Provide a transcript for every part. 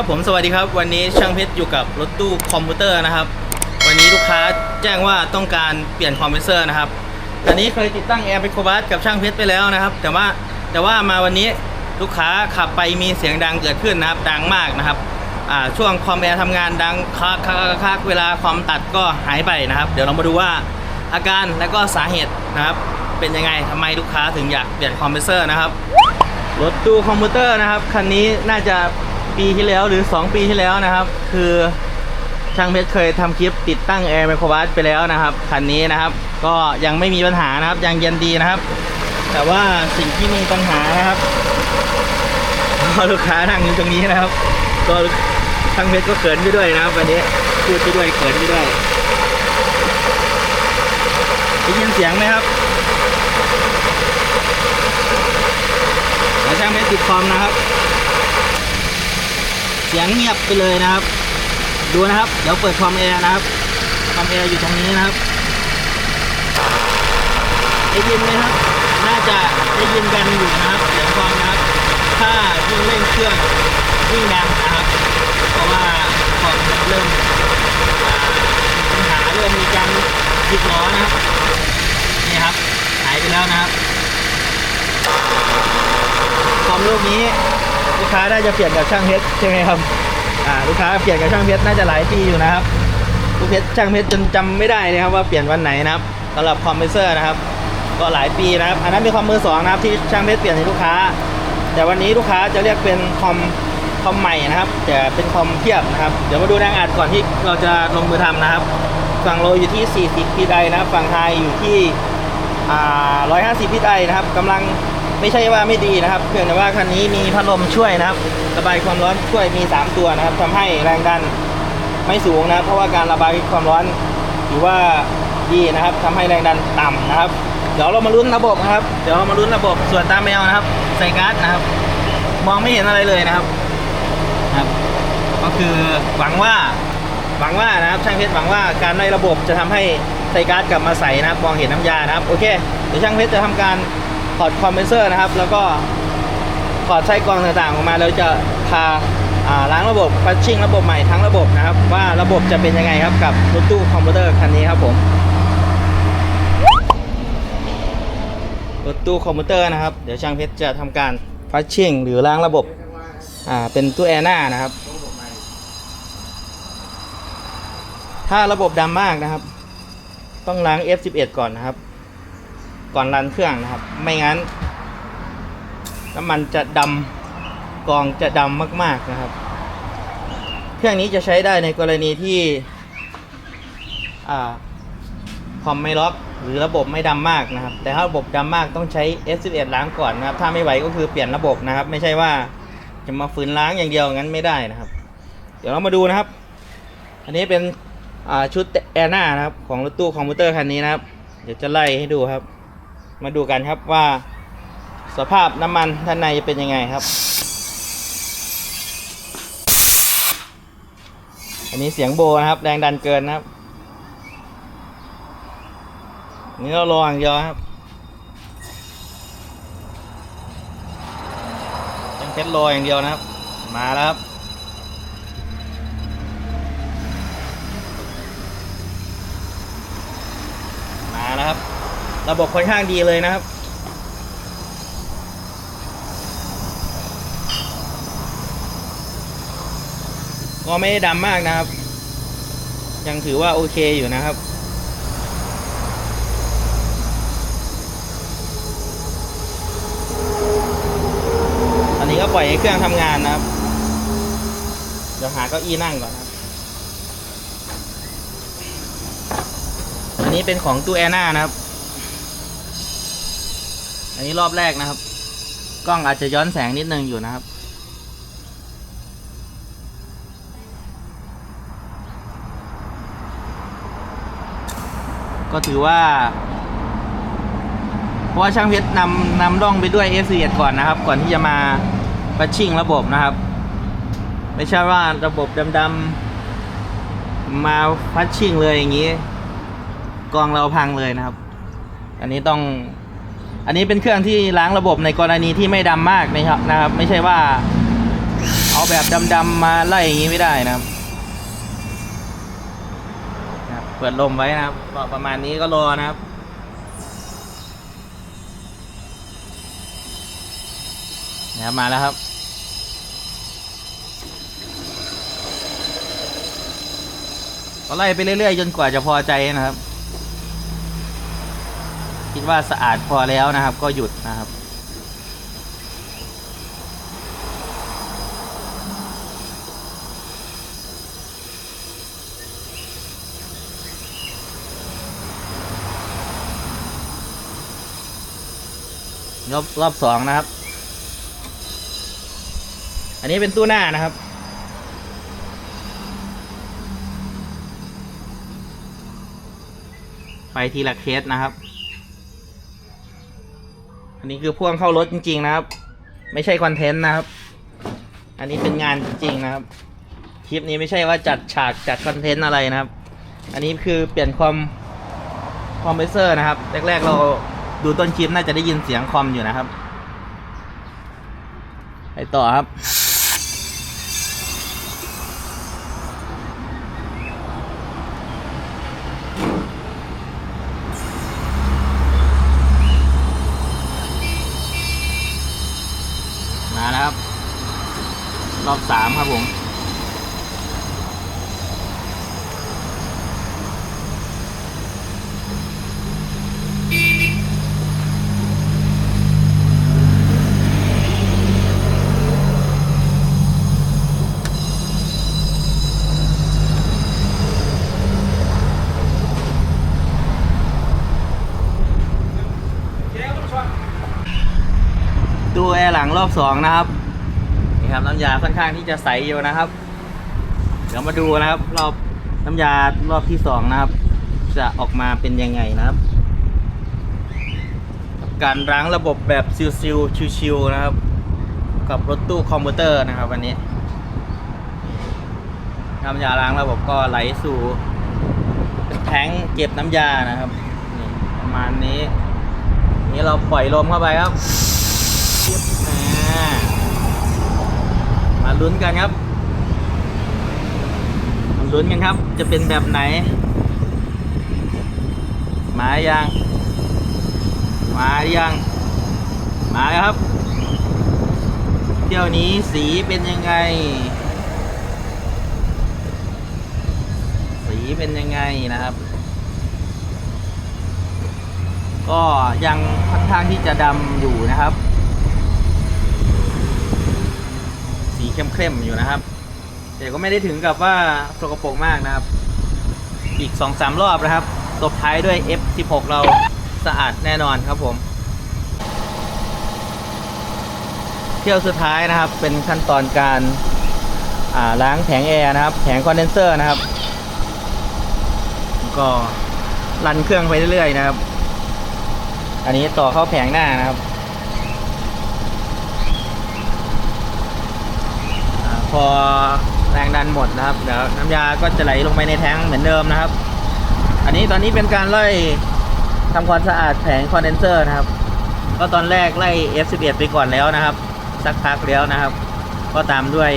ครับผมสวัสดีครับ วันนี้ช่างเพชรอยู่กับรถตู้คอมพิวเตอร์นะครับ วันนี้ลูกค้าแจ้งว่าต้องการเปลี่ยนคอมเพรสเซอร์นะครับอันนี้เคยติดตั้งแอร์ไ c โครบัสกับช่างเพชรไปแล้วนะครับ แต่ว่าแต่ว่ามาวันนี้ลูกค้าขับไปมีเสียงดังเกิดขึ้นนะครับ ดังมากนะครับอ่าช่วงคอมแอร์ทำงานดังคักคักคักเวลาคอมตัดก็หายไปนะครับ เดี๋ยวเรามาดูว่าอาการและก็สาเหตุนะครับ เป็นยังไงทำไมลูกค้าถึงอยากเปลี่ยนคอมเพรสเซอร์นะครับรถตู้คอมพิวเตอร์นะครับคันนี้น่าจะ ปีที่แล้วหรือ 2 ปีที่แล้วนะครับ คือช่างเพชรเคยทำคลิปติดตั้งแอร์ไมโครบัสไปแล้วนะครับคันนี้นะครับ ก็ยังไม่มีปัญหานะครับยังเย็นดีนะครับ แต่ว่าสิ่งที่มีปัญหานะครับก็ลูกค้านั่งอยู่ตรงนี้นะครับ ก็ช่างเพชรก็เขินไปด้วยนะครับวันนี้พูดไปด้วยเขินไปด้วยได้ยินเสียงไหมครับช่างเพชรติดคอมนะครับ เสียงเงียบไปเลยนะครับ ดูนะครับ เดี๋ยวเปิดคอมแอร์นะครับคอมแอร์อยู่ตรงนี้นะครับได้ยินไหมครับ น่าจะได้ยินกันอยู่นะครับเสียงคอมนะครับ ถ้ายิ่งเร่งเครื่องยิ่งดังนะครับ เพราะว่าคอมเริ่มอ่าปัญหาเริ่มมีการติดล้อนะครับนี่ครับหายไปแล้วนะครับคอมลูกนี้ ลูกค้าน่าจะเปลี่ยนกับช่างเพชรใช่ไหมครับอ่าลูกค้าเปลี่ยนกับช่างเพชรน่าจะหลายปีอยู่นะครับลูกเพชรช่างเพชรจนจำไม่ได้เลยครับว่าเปลี่ยนวันไหนนะครับสำหรับคอมเพรสเซอร์นะครับ ก็หลายปีนะครับ อันนั้นเป็นคอมมือสองนะครับที่ช่างเพชรเปลี่ยนให้ลูกค้า แต่วันนี้ลูกค้าจะเรียกเป็นคอมคอมใหม่นะครับแต่เป็นคอมเทียบนะครับ เดี๋ยวมาดูแรงอัดก่อนที่เราจะลงมือทำนะครับ ฝั่งโลอยู่ที่ 40พีไดนะครับ ฝั่งไฮอยู่ที่ 150พิษไอนะครับกำลัง ไม่ใช่ว่าไม่ดีนะครับเพียงแต่ว่าคันนี้มีพัดลมช่วยนะครับ ระบายความร้อนช่วยมี 3 ตัวนะครับทำให้แรงดันไม่สูงนะเพราะว่าการระบายความร้อนถือว่าดีนะครับทำให้แรงดันต่ำนะครับ เดี๋ยวเรามาลุ้นระบบนะครับ เดี๋ยวเรามาลุ้นระบบส่วนตามแมวนะครับ ใส่การ์ดนะครับ มองไม่เห็นอะไรเลยนะครับครับ ก็คือหวังว่าหวังว่านะครับช่างเพชรหวังว่าการได้ระบบจะทำให้ไซการ์ดกลับมาใส่นะครับมองเห็นน้ำยานะครับโอเคเดี๋ยวช่างเพชรจะทำการ อดคอมเพรสเซอร์นะครับ แล้วก็ถอดไส้กรองต่างๆออกมาแล้วจะพาล้างระบบปัชชิ่งระบบใหม่ทั้งระบบนะครับ ว่าระบบจะเป็นยังไงครับกับรถตู้คอมพิวเตอร์คันนี้ครับผมรถตู้คอมพิวเตอร์นะครับ เดี๋ยวช่างเพชรจะทำการปัชชิ่งหรือล้างระบบอ่าเป็นตู้แอร์หน้านะครับ ถ้าระบบดำมากนะครับ ต้องล้าง F11 ก่อนนะครับ ก่อนรันเครื่องนะครับ ไม่งั้นน้ำมันจะดำกรองจะดำมากๆนะครับ เครื่องนี้จะใช้ได้ในกรณีที่คอมไม่ล็อกหรือระบบไม่ดำมากนะครับ แต่ถ้าระบบดำมากต้องใช้ F11 ล้างก่อนนะครับ ถ้าไม่ไหวก็คือเปลี่ยนระบบนะครับ ไม่ใช่ว่าจะมาฝืนล้างอย่างเดียวงั้นไม่ได้นะครับ เดี๋ยวเรามาดูนะครับ อันนี้เป็นชุดแอร์หน้านะครับ ของรถตู้คอมพิวเตอร์คันนี้นะครับ เดี๋ยวจะไล่ให้ดูครับ มาดูกันครับว่า สภาพน้ำมันด้านในจะเป็นยังไงครับ อันนี้เสียงโบนะครับ แรงดันเกินนะครับนนี้เรารออย่างเดียวครับยังเพชรรออย่างเดียวนะครับ มาแล้วครับ มาแล้วครับ ระบบค่อนข้างดีเลยนะครับ ก็ไม่ได้ดำมากนะครับ ยังถือว่าโอเคอยู่นะครับอันนี้ก็ปล่อยให้เครื่องทำงานนะครับ เดี๋ยวหาเก้าอี้นั่งก่อนครับอันนี้เป็นของตู้แอร์หน้านะครับ อันนี้รอบแรกนะครับ กล้องอาจจะย้อนแสงนิดนึงอยู่นะครับ ก็ถือว่า เพราะว่าช่างเพชรนำนำร่องไปด้วย f 1ก่อนนะครับ ก่อนที่จะมาประชิ่งระบบนะครับ ไม่ใช่ว่าระบบดำๆมาพัชชิ่งเลยอย่างนี้ กองเราพังเลยนะครับ อันนี้ต้อง อันนี้เป็นเครื่องที่ล้างระบบในกรณีที่ไม่ดำมากนะครับนะครับ ไม่ใช่ว่า เอาแบบดำๆมาไล่อย่างนี้ไม่ได้นะครับนะครับเปิดลมไว้นะครับก็ประมาณนี้ก็รอนะครับนะครับมาแล้วครับก็ไล่ไปเรื่อยๆจนกว่าจะพอใจนะครับ คิดว่าสะอาดพอแล้วนะครับ ก็หยุดนะครับ รอบรอบสองนะครับ อันนี้เป็นตู้หน้านะครับไปทีละเคสนะครับ อันนี้คือพ่วงเข้ารถจริง ๆ นะครับ ไม่ใช่คอนเทนต์นะครับ อันนี้เป็นงานจริงๆนะครับ คลิปนี้ไม่ใช่ว่าจัดฉากจัดคอนเทนต์อะไรนะครับ อันนี้คือเปลี่ยนคอมคอมเพรสเซอร์นะครับ แรก ๆ เราดูต้นคลิปน่าจะได้ยินเสียงคอมอยู่นะครับ ไปต่อครับ มาแล้วครับ รอบ สามครับผมดูแอร์หลังรอบสองนะครับ นะครับน้ำยาค่อนข้างที่จะใสอยู่นะครับ เดี๋ยวมาดูนะครับรอบน้ำยารอบที่สองนะครับ จะออกมาเป็นยังไงนะครับ การล้างระบบแบบซิลๆชิวๆนะครับ กับรถตู้คอมพิวเตอร์นะครับ วันนี้น้ำยาล้างระบบก็ไหลสู่แทงเก็บน้ำยานะครับประมาณนี้ นี่เราปล่อยลมเข้าไปครับเทียบมา มาลุ้นกันครับมาลุ้นกันครับ จะเป็นแบบไหน มายัง มายัง มาแล้วครับ เที่ยวนี้สีเป็นยังไง สีเป็นยังไงนะครับ ก็ยังค่อนข้างที่จะดำอยู่นะครับ สีเข้มๆอยู่นะครับ แต่ก็ไม่ได้ถึงกับว่าสกปรกมากนะครับ อีก 2-3 รอบนะครับ ตบท้ายด้วย F16 เราสะอาดแน่นอนครับผม เที่ยวสุดท้ายนะครับ เป็นขั้นตอนการาล้างแผงแอร์นะครับ แผงคอนเดนเซอร์นะครับ ก็รันเครื่องไปเรื่อยๆนะครับ อันนี้ต่อเข้าแผงหน้านะครับอา พอแรงดันหมดนะครับเดี๋ยวน้ำยาก็จะไหลลงไปในแท้งเหมือนเดิมนะครับ อันนี้ตอนนี้เป็นการไล่ทำความสะอาดแผงคอนเดนเซอร์นะครับ ก็ตอนแรกไล่ F11 ไปก่อนแล้วนะครับ สักพักแล้วนะครับ ก็ตามด้วย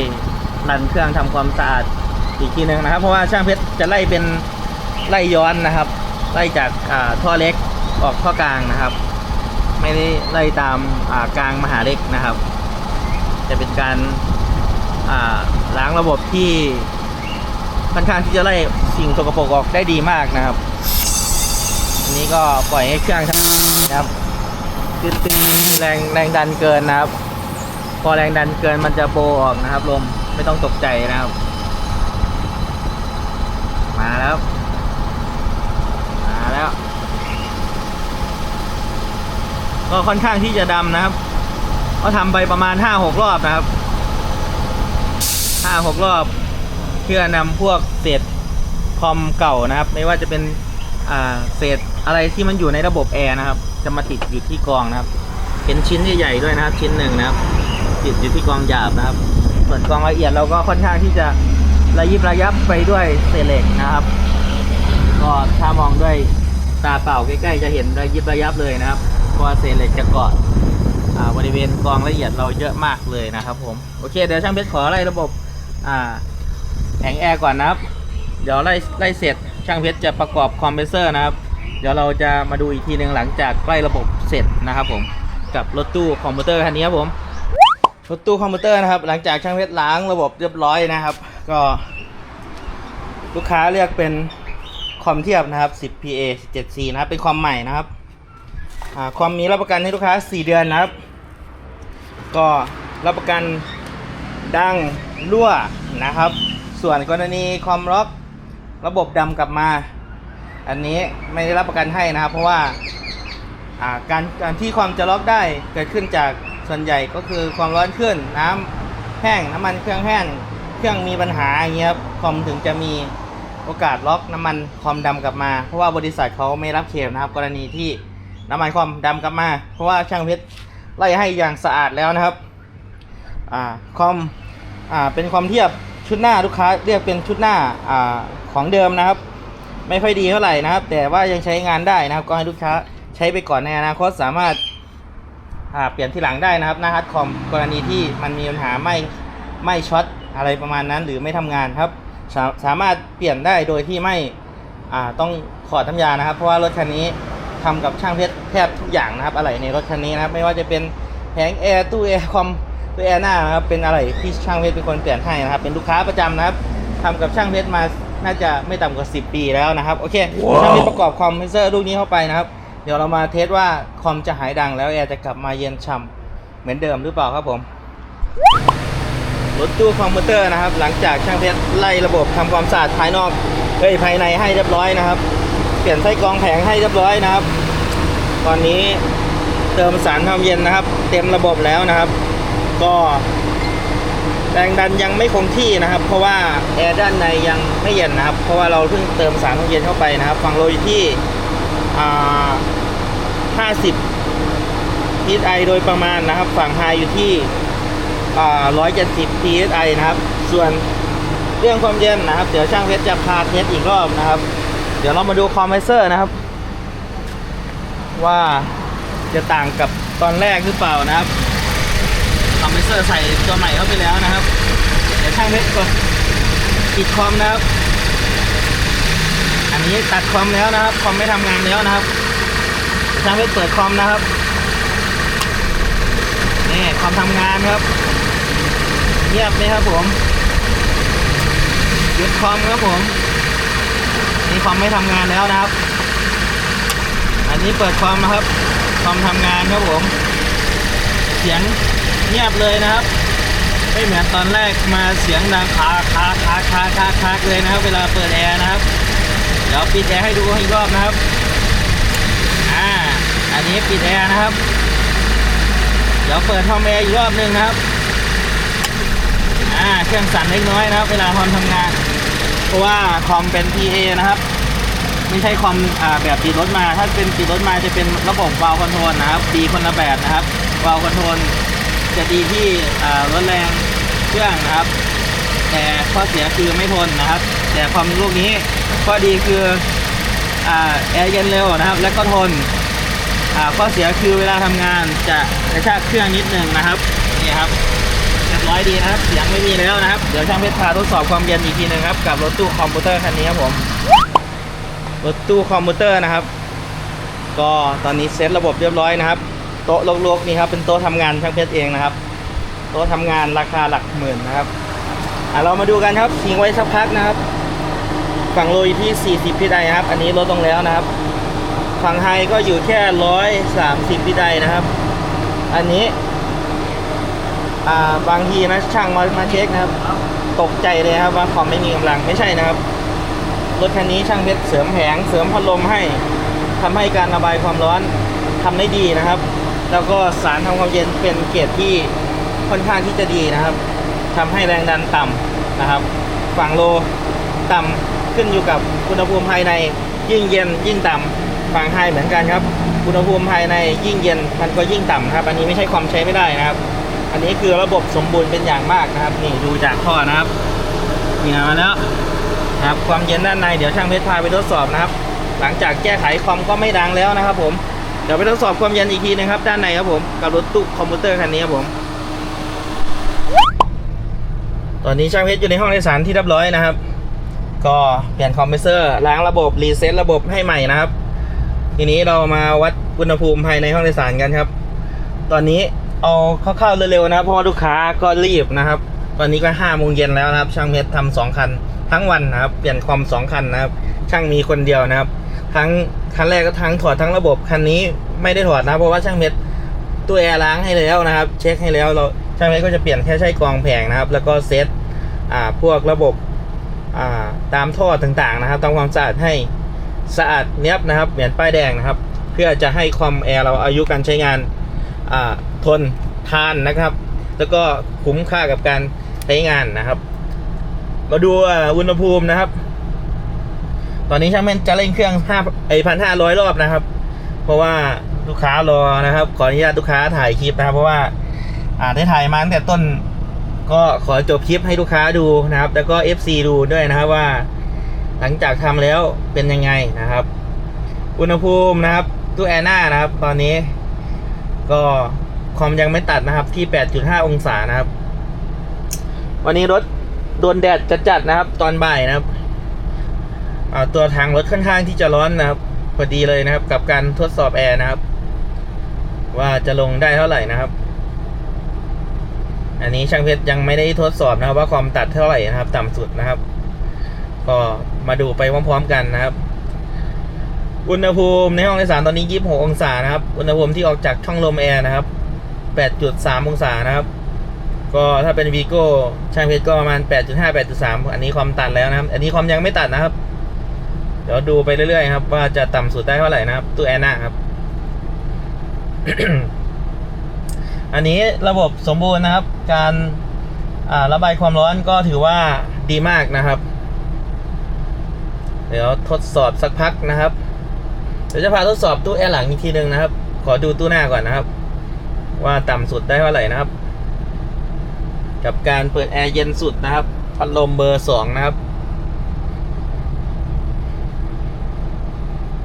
รันเครื่องทำความสะอาดอีกทีหนึ่งนะครับ เพราะว่าช่างเพชรจะไล่เป็นไล่ย้อนนะครับ ไล่จากอ่าท่อเล็กออกท่อกลางนะครับ ไม่ได้ไล่ตามอ่ากลางมหาเล็กนะครับ จะเป็นการ ล้างระบบที่ค่อนข้างที่จะไล่สิ่งสกปรกออกได้ดีมากนะครับ อันนี้ก็ปล่อยให้เครื่องทำนะครับคือตึงแรงแรงดันเกินนะครับ พอแรงดันเกินมันจะโบออกนะครับ ลมไม่ต้องตกใจนะครับ มาแล้วมาแล้ว ก็ค่อนข้างที่จะดำนะครับ ก็ทำไปประมาณห้าหกรอบนะครับ ห้าหกรอบ เพื่อนำพวกเศษคอมเก่านะครับ ไม่ว่าจะเป็นเศษอะไรที่มันอยู่ในระบบแอร์นะครับ จะมาติดอยู่ที่กองนะครับ เป็นชิ้นใหญ่ๆด้วยนะครับ ชิ้นหนึ่งนะครับ ติดอยู่ที่กองหยาบนะครับ ส่วนกองละเอียดเราก็ค่อนข้างที่จะระยิบระยับไปด้วยเศษเหล็กนะครับ ก็ถ้ามองด้วยตาเปล่าใกล้ๆจะเห็นระยิบระยับเลยนะครับเพราะเศษเหล็กจะเกาะบริเวณกรองละเอียดเราเยอะมากเลยนะครับผม โอเค เดี๋ยวช่างเพชรขอไล่ระบบ อ่าแผงแอร์ก่อนนะครับ เดี๋ยวไล่ไล่เสร็จช่างเพชรจะประกอบคอมเพรสเซอร์นะครับ เดี๋ยวเราจะมาดูอีกทีหนึ่งหลังจากไล่ระบบเสร็จนะครับผมกับรถตู้คอมพิวเตอร์คันนี้ครับผมรถตู้คอมพิวเตอร์นะครับ หลังจากช่างเพชรล้างระบบเรียบร้อยนะครับ ก็ ลูกค้าเลือกเป็นคอมเทียบนะครับ 10 PA 17C นะครับ เป็นคอมใหม่นะครับอคอมมีรับประกันให้ลูกค้า 4 เดือนนะครับ ก็รับประกัน ดังรั่วนะครับ ส่วนกรณีคอมล็อกระบบดำกลับมา อันนี้ไม่ได้รับประกันให้นะครับ เพราะว่าการการที่ความจะล็อกได้เกิดขึ้นจากส่วนใหญ่ก็คือความร้อนขึ้นน้ำแห้งน้ำมันเครื่องแห้งเครื่องมีปัญหาอย่างเงี้ยครับคอมถึงจะมีโอกาสล็อกน้ำมันคอมดำกลับมา เพราะว่าบริษัทเขาไม่รับเคลมนะครับ กรณีที่น้ำมันคอมดำกลับมา เพราะว่าช่างเพชรไล่ให้อย่างสะอาดแล้วนะครับอ่าคอม อ่าเป็นคอมเทียบชุดหน้าลูกค้าเรียกเป็นชุดหน้าอ่าของเดิมนะครับ ไม่ค่อยดีเท่าไหร่นะครับ แต่ว่ายังใช้งานได้นะครับ ก็ให้ลูกค้าใช้ไปก่อนในอนาคตสามารถอ่าเปลี่ยนที่หลังได้นะครับหน้าฮัดคอมกรณีที่มันมีปัญหาไม่ไม่ช็อตอะไรประมาณนั้นหรือไม่ทำงานครับสาสามารถเปลี่ยนได้โดยที่ไม่อ่าต้องขอดน้ำยานะครับ เพราะว่ารถคันนี้ทำกับช่างเพชรแทบทุกอย่างนะครับ อะไรในรถคันนี้นะครับ ไม่ว่าจะเป็นแผงแอร์ตู้แอร์คอม ตู้แอร์หน้านะครับเป็นอะไรที่ช่างเพชรเป็นคนเปลี่ยนให้นะครับ เป็นลูกค้าประจำนะครับทำกับช่างเพชรมาน่าจะไม่ต่ำกว่า 10 ปีแล้วนะครับโอเคช่างเพชรประกอบคอมเพรสเซอร์ลูกนี้เข้าไปนะครับ เดี๋ยวเรามาเทสว่าคอมจะหายดังแล้วแอร์จะกลับมาเย็นฉ่ำเหมือนเดิมหรือเปล่าครับผมรถตู้คอมพิวเตอร์นะครับ หลังจากช่างเพชรไล่ระบบทำความสะอาดภายนอกเอ้ยภายในให้เรียบร้อยนะครับ เปลี่ยนไส้กรองแผงให้เรียบร้อยนะครับ ตอนนี้เติมสารความเย็นนะครับ เต็มระบบแล้วนะครับ ก็แรงดันยังไม่คงที่นะครับ เพราะว่าแอร์ด้านในยังไม่เย็นนะครับ เพราะว่าเราเพิ่งเติมสารความเย็นเข้าไปนะครับฝั่งโลอยู่ที่50 PSI โดยประมาณนะครับ ฝั่งไฮอยู่ที่170 psi นะครับ ส่วนเรื่องความเย็นนะครับ เดี๋ยวช่างเพชรจะพาเทสอีกรอบนะครับ เดี๋ยวเรามาดูคอมเพรสเซอร์นะครับ ว่าจะต่างกับตอนแรกหรือเปล่านะครับ คอมเพรสเซอร์ใส่ตัวใหม่เข้าไปแล้วนะครับเดี๋ยวช่างเพชรกดปิดคอมนะครับ อันนี้ตัดคอมแล้วนะครับคอมไม่ทำงานแล้วนะครับช่างเพชรเปิดคอมนะครับนี่คอมทำงานครับเงียบไหมครับผมหยุดคอมครับผมนี่คอมไม่ทำงานแล้วนะครับ อันนี้เปิดคอมนะครับคอมทำงานครับผม เสียง เงียบเลยนะครับ ไม่เหมือนตอนแรกมาเสียงดังคาคาคาคาคาคาเลยนะครับ เวลาเปิดแอร์นะครับ เดี๋ยวปิดแอร์ให้ดูอีกรอบนะครับอ่าอันนี้ปิดแอร์นะครับ เดี๋ยวเปิดห้องแอร์อีกรอบหนึ่งนะครับอ่าเครื่องสั่นเล็กน้อยนะครับ เวลาคอมทำงาน เพราะว่าคอมเป็น PA นะครับไม่ใช่คอมอ่าแบบติดรถมา ถ้าเป็นติดรถมาจะเป็นระบบวาล์วคอนโทรลนะครับดีคนละแบบนะครับวาล์วคอนโทรล จะดีที่รถแรงเครื่องนะครับ แต่ข้อเสียคือไม่ทนนะครับ แต่คอมลูกนี้ข้อดีคืออแอร์เย็นเร็วนะครับ และก็ทนข้อเสียคือเวลาทำงานจะกระชากเครื่องนิดนึงนะครับนี่ครับเรียบร้อยดีนะครับเสียงไม่มีแล้วนะครับ เดี๋ยวช่างเพชรพาทดสอบความเย็นอีกทีหนึงครับกับรถตู้คอมพิวเตอร์คันนี้ครับผมรถตู้คอมพิวเตอร์นะครับ ก็ตอนนี้เซตระบบเรียบร้อยนะครับ โต๊ะโลกๆนี่ครับเป็นโต๊ะทำงานช่างเพชรเองนะครับ โต๊ะทำงานราคาหลักหมื่นนะครับอะเรามาดูกันครับทิ้งไว้สักพักนะครับ ฝั่งโลอยู่ที่ 40พิไดครับ อันนี้ลดลงแล้วนะครับ ฝั่งไฮก็อยู่แค่ร้อยสามสิบพิไดนะครับ อันนี้อ่าบางทีนะช่างมามาเช็คนะครับ ตกใจเลยครับว่าคอมไม่มีกำลังไม่ใช่นะครับรถคันนี้ช่างเพชรเสริมแผงเสริมพัดลมให้ทำให้การระบายความร้อนทำได้ดีนะครับ แล้วก็สารทำความเย็นเป็นเกรดที่ค่อนข้างที่จะดีนะครับทำให้แรงดันต่ำนะครับ ฝั่งโลต่ำขึ้นอยู่กับอุณหภูมิภายในยิ่งเย็นยิ่งต่ำฝั่งไฮเหมือนกันครับอุณหภูมิภายในยิ่งเย็นมันก็ยิ่งต่ำครับ อันนี้ไม่ใช่ความใช้ไม่ได้นะครับ อันนี้คือระบบสมบูรณ์เป็นอย่างมากนะครับ นี่ดูจากท่อนะครับนี่มาแล้วนะครับความเย็นด้านในเดี๋ยวช่างเพชรพาไปทดสอบนะครับ หลังจากแก้ไขคอมก็ไม่ดังแล้วนะครับผม เดี๋ยวไปทดสอบความเย็นอีกทีนึงครับ ด้านในครับผม กับรถตู้คอมพิวเตอร์คันนี้ครับผม ตอนนี้ช่างเพชรอยู่ในห้องโดยสารที่เรียบร้อยนะครับ ก็เปลี่ยนคอมเพรสเซอร์ล้างระบบรีเซ็ตระบบให้ใหม่นะครับ ทีนี้เรามาวัดอุณหภูมิภายในห้องโดยสารกันครับ ตอนนี้เอาคร่าๆเร็วๆนะเพราะว่าลูกค้าก็รีบนะครับ ตอนนี้ก็ห้าโมงเย็นแล้วนะครับ ช่างเพชรทำสองคันทั้งวันนะครับ เปลี่ยนคอมสองคันนะครับ ช่างมีคนเดียวนะครับ ทั้ง คันแรกก็ทั้งถอดทั้งระบบคันนี้ไม่ได้ถอดนะเพราะว่าช่างเพชรตัวแอร์ล้างให้แล้วนะครับ เช็คให้แล้วเราช่างเพชรก็จะเปลี่ยนแค่ใช้กรองแผงนะครับ แล้วก็เซตอ่าพวกระบบอ่าตามท่อต่างๆนะครับทำความสะอาดให้สะอาดเนี้ยบนะครับเหมือนป้ายแดงนะครับ เพื่อจะให้ความแอร์เราอายุการใช้งานอ่าทนทานนะครับ แล้วก็คุ้มค่ากับการใช้งานนะครับ มาดูอุณหภูมินะครับ อนนี้ช่างแม่นจะเร่งเครื่องห้าไอพันห้าร้อยรอบนะครับ เพราะว่าลูกค้ารอนะครับ ขออนุญาตลูกค้าถ่ายคลิปนะครับ เพราะว่าอ่าได้ถ่ายมาตั้งแต่ต้น ก็ขอจบคลิปให้ลูกค้าดูนะครับ แล้วก็ FC ดูด้วยนะครับว่า หลังจากทำแล้วเป็นยังไงนะครับ อุณหภูมินะครับตู้แอร์หน้านะครับ ตอนนี้ ก็คอมยังไม่ตัดนะครับที่ 8.5 องศานะครับ วันนี้รถโดนแดดจัดๆนะครับ ตอนบ่ายนะครับ ตัวทางรถค่อนข้างที่จะร้อนนะครับพอดีเลยนะครับ กับการทดสอบแอร์นะครับ ว่าจะลงได้เท่าไหร่นะครับ อันนี้ช่างเพชรยังไม่ได้ทดสอบนะครับ ว่าความตัดเท่าไหร่นะครับ ต่ำสุดนะครับ ก็มาดูไปพร้อมๆกันนะครับอุณหภูมิในห้องโดยสารตอนนี้ 26 องศานะครับ อุณหภูมิที่ออกจากช่องลมแอร์นะครับ 8.3 องศานะครับ ก็ถ้าเป็นวีโก้ช่างเพชรก็ประมาณ 8.5 8.3 อันนี้ความตัดแล้วนะครับ อันนี้ความยังไม่ตัดนะครับ เดี๋ยวดูไปเรื่อยๆครับ ว่าจะต่ำสุดได้เท่าไหร่นะครับตู้แอร์หน้าครับ อันนี้ระบบสมบูรณ์นะครับ การาระบายความร้อนก็ถือว่าดีมากนะครับ เดี๋ยวทดสอบสักพักนะครับ เดี๋ยวจะพาทดสอบตู้แอร์หลังอีกทีหนึ่งนะครับ ขอดูตู้หน้าก่อนนะครับ ว่าต่ำสุดได้เท่าไหร่นะครับ กับการเปิดแอร์เย็นสุดนะครับพัดลมเบอร์สองนะครับ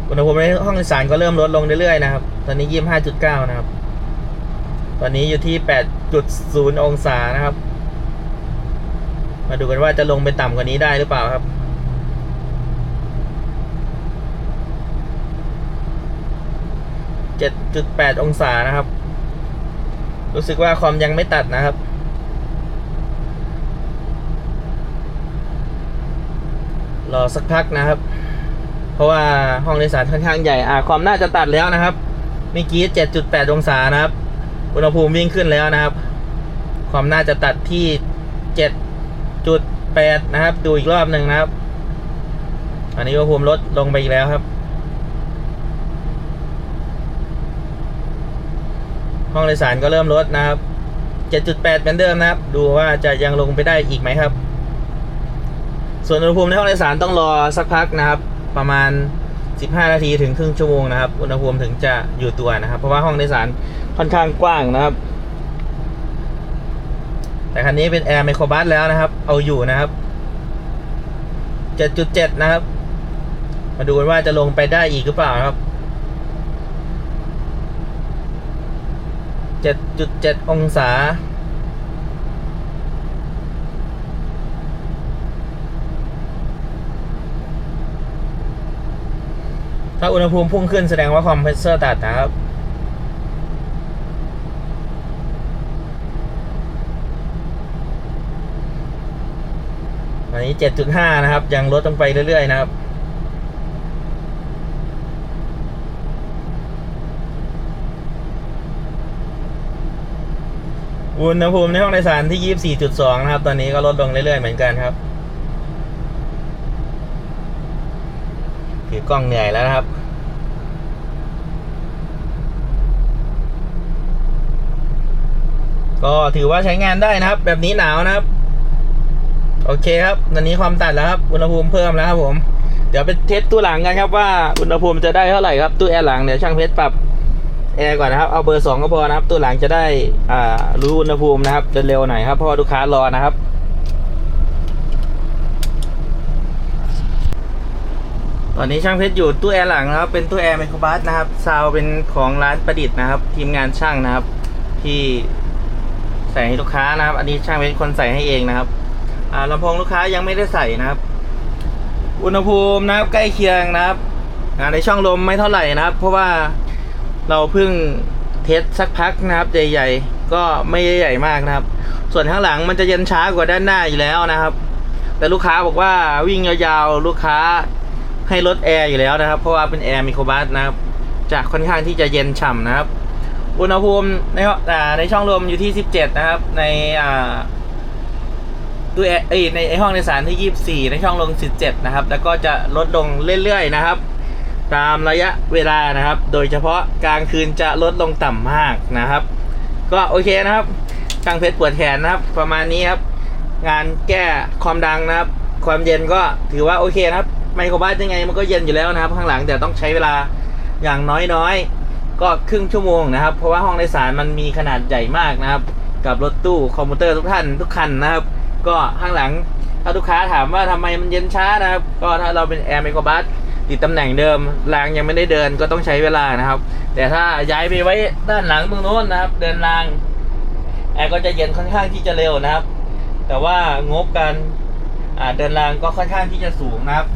อุณหภูมิในห้องโดยสารก็เริ่มลดลงเรื่อยๆนะครับ ตอนนี้ยี่ห้าจุดเก้านะครับ ตอนนี้อยู่ที่แปดจุดศูนย์องศานะครับ มาดูกันว่าจะลงไปต่ำกว่านี้ได้หรือเปล่าครับเจ็ดจุดแปดองศานะครับ รู้สึกว่าคอมยังไม่ตัดนะครับรอสักพักนะครับ เพราะว่าห้องโดยสารค่อนข้างใหญ่อ่าความน่าจะตัดแล้วนะครับเมื่อกี้ 7.8 องศานะครับ อุณหภูมิวิ่งขึ้นแล้วนะครับ ความน่าจะตัดที่ 7.8 นะครับ ดูอีกรอบหนึ่งนะครับ อันนี้อุณหภูมิลดลงไปอีกแล้วครับ ห้องโดยสารก็เริ่มลดนะครับ 7.8เป็นเดิมนะครับ ดูว่าจะยังลงไปได้อีกไหมครับ ส่วนอุณหภูมิในห้องโดยสารต้องรอสักพักนะครับ ประมาณ 15 นาทีถึงครึ่งชั่วโมงนะครับ อุณหภูมิถึงจะอยู่ตัวนะครับ เพราะว่าห้องโดยสารค่อนข้างกว้างนะครับ แต่คันนี้เป็นแอร์ไมโครบัสแล้วนะครับ เอาอยู่นะครับ 7.7 นะครับ มาดูกันว่าจะลงไปได้อีกหรือเปล่าครับ 7.7 องศา ถ้าอุณหภูมิพุ่งขึ้นแสดงว่าคอมเพรสเซอร์ตัดนะครับอันนี้ 7.5 นะครับ ยังลดลงไปเรื่อย ๆ นะครับ อุณหภูมิในห้องโดยสารที่ 24.2 นะครับ ตอนนี้ก็ลดลงเรื่อย ๆ เหมือนกันครับ ถือกล้องเหนื่อยแล้วนะครับ ก็ถือว่าใช้งานได้นะครับ แบบนี้หนาวนะครับ โอเคครับตอนนี้ความตัดแล้วครับ อุณหภูมิเพิ่มแล้วครับผม เดี๋ยวไปเทสตู้หลังกันครับว่าอุณหภูมิจะได้เท่าไหร่ครับตู้แอร์หลังเดี๋ยวช่างเพชรปรับแอร์ก่อนนะครับเอาเบอร์สองก็พอนะครับตู้หลังจะได้อ่ารู้อุณหภูมินะครับจะเร็วหน่อยครับเพราะลูกค้ารอนะครับ ตอนนี้ช่างเพชรอยู่ตู้แอร์หลังนะครับเป็นตู้แอร์ไมโครบัสนะครับซาวเป็นของร้านประดิษฐ์นะครับ ทีมงานช่างนะครับ ที่ใส่ให้ลูกค้านะครับ อันนี้ช่างเป็นคนใส่ให้เองนะครับลำโพงลูกค้ายังไม่ได้ใส่นะครับ อุณหภูมินะครับใกล้เคียงนะครับในช่องลมไม่เท่าไหร่นะครับ เพราะว่าเราเพิ่งเทสสักพักนะครับ ใหญ่ๆ ก็ไม่ใหญ่มากนะครับ ส่วนข้างหลังมันจะเย็นช้ากว่าด้านหน้าอยู่แล้วนะครับ แต่ลูกค้าบอกว่าวิ่งยาวๆลูกค้า ให้ลดแอร์อยู่แล้วนะครับ เพราะว่าเป็นแอร์มิโครบัสนะครับจะค่อนข้างที่จะเย็นฉ่ำนะครับ อุณหภูมิในห้องอ่ในช่องลมอยู่ที่ 17 นะครับ ในอ่าตู้แอร์เอ้ยในห้องในสารที่ 24 ในช่องลง17 นะครับ แล้วก็จะลดลงเรื่อยๆนะครับ ตามระยะเวลานะครับ โดยเฉพาะกลางคืนจะลดลงต่ำมากนะครับ ก็โอเคนะครับช่างเพชรปวดแขนนะครับ ประมาณนี้ครับ งานแก้ความดังนะครับ ความเย็นก็ถือว่าโอเคนะครับ ไมโครบัสยังไงมันก็เย็นอยู่แล้วนะครับ ข้างหลังแต่ต้องใช้เวลาอย่างน้อยๆ ก็ครึ่งชั่วโมงนะครับ เพราะว่าห้องโดยสารมันมีขนาดใหญ่มากนะครับ กับรถตู้คอมพิวเตอร์ทุกท่านทุกคันนะครับ ก็ข้างหลังถ้าลูกค้าถามว่าทำไมมันเย็นช้านะครับ ก็ถ้าเราเป็นแอร์ไมโครบัสติดตำแหน่งเดิมรางยังไม่ได้เดินก็ต้องใช้เวลานะครับ แต่ถ้าย้ายไปไว้ด้านหลังตรงโน้นนะครับ เดินรางแอร์ก็จะเย็นค่อนข้างที่จะเร็วนะครับ แต่ว่างบการเดินรางก็ค่อนข้างที่จะสูงนะครับ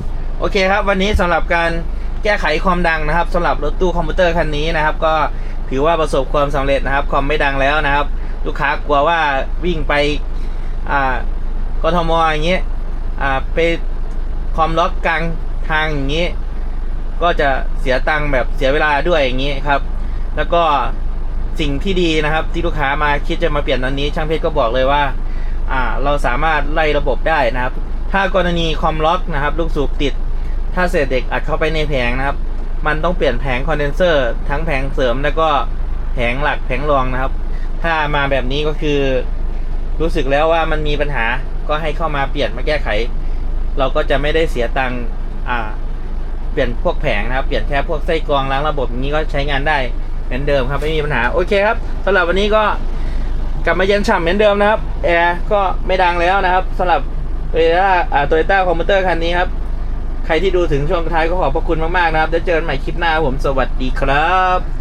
โอเคครับ วันนี้สำหรับการแก้ไขความดังนะครับสำหรับรถตู้คอมพิวเตอร์คันนี้นะครับ ก็ถือว่าประสบความสำเร็จนะครับ ความไม่ดังแล้วนะครับ ลูกค้ากลัวว่าวิ่งไปอ่ากทมอย่างเงี้ยอ่าไปคอมล็อกกลางทางอย่างเงี้ยก็จะเสียตังค์แบบเสียเวลาด้วยอย่างนี้ครับ แล้วก็สิ่งที่ดีนะครับ ที่ลูกค้ามาคิดจะมาเปลี่ยนตอนนี้ ช่างเพชรก็บอกเลยว่าอ่า เราสามารถไล่ระบบได้นะครับ ถ้ากรณีคอมล็อกนะครับ ลูกสูบติด ถ้าเศษเด็กอัดเข้าไปในแผงนะครับ มันต้องเปลี่ยนแผงคอนเดนเซอร์ทั้งแผงเสริมแล้วก็แผงหลักแผงรองนะครับ ถ้ามาแบบนี้ก็คือ รู้สึกแล้วว่ามันมีปัญหาก็ให้เข้ามาเปลี่ยนมาแก้ไข เราก็จะไม่ได้เสียตังค์อ่า เปลี่ยนพวกแผงนะครับ เปลี่ยนแค่พวกไส้กรองล้างระบบอย่างนี้ก็ใช้งานได้เหมือนเดิมครับไม่มีปัญหาโอเคครับสำหรับวันนี้ก็กลับมาเย็นฉ่ำเหมือนเดิมนะครับแอร์ก็ไม่ดังแล้วนะครับสำหรับโตโยต้าโตโยต้าคอมพิวเตอร์คันนี้ครับ ใครที่ดูถึงช่วงท้ายก็ขอบพระคุณมากๆนะครับเดี๋ยวเจอกันใหม่คลิปหน้าผมสวัสดีครับ